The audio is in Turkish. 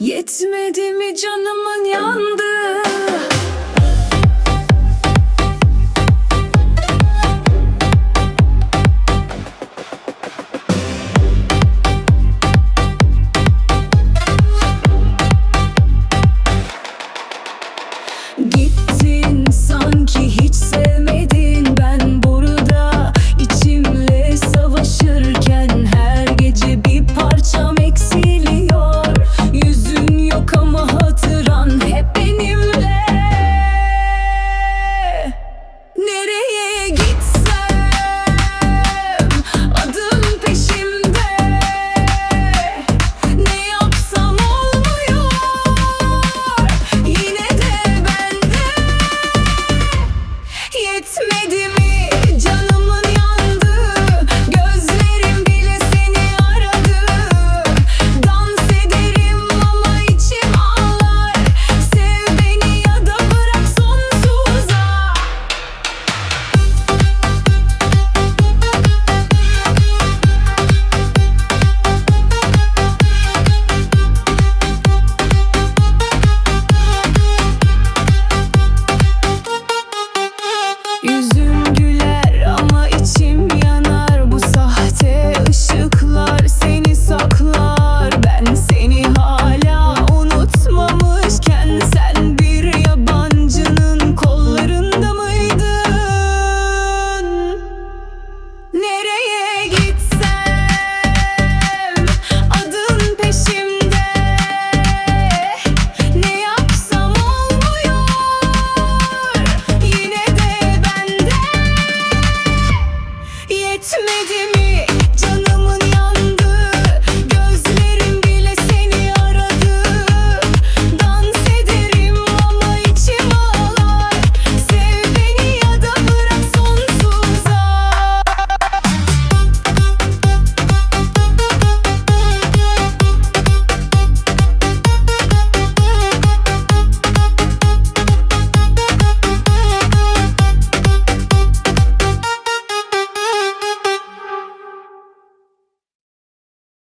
Yetmedi mi canımın yandı Yetmedi Yüzüm